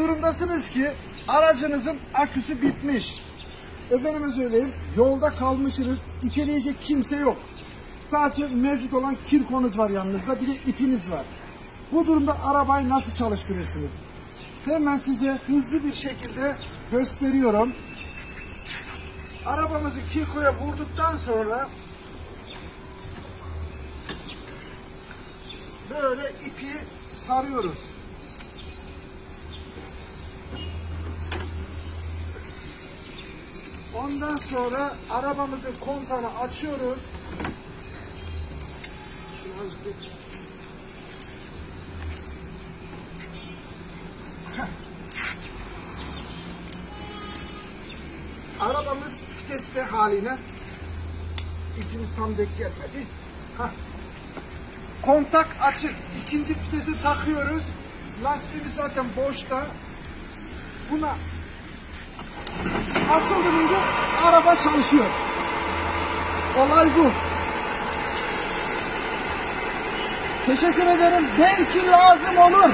durumdasınız ki aracınızın aküsü bitmiş. Efendime söyleyeyim yolda kalmışsınız. İteleyecek kimse yok. Sadece mevcut olan kirkonuz var yanınızda bir de ipiniz var. Bu durumda arabayı nasıl çalıştırırsınız? Hemen size hızlı bir şekilde gösteriyorum. Arabamızı kirkoya vurduktan sonra böyle ipi sarıyoruz. Ondan sonra arabamızın kontağını açıyoruz. Arabamız viteste haline. İpimiz tam denk gelmedi. Kontak açık. İkinci vitesi takıyoruz. Lastiğimiz zaten boşta. Buna asıldı mıydı araba çalışıyor. Olay bu. Teşekkür ederim. Belki lazım olur.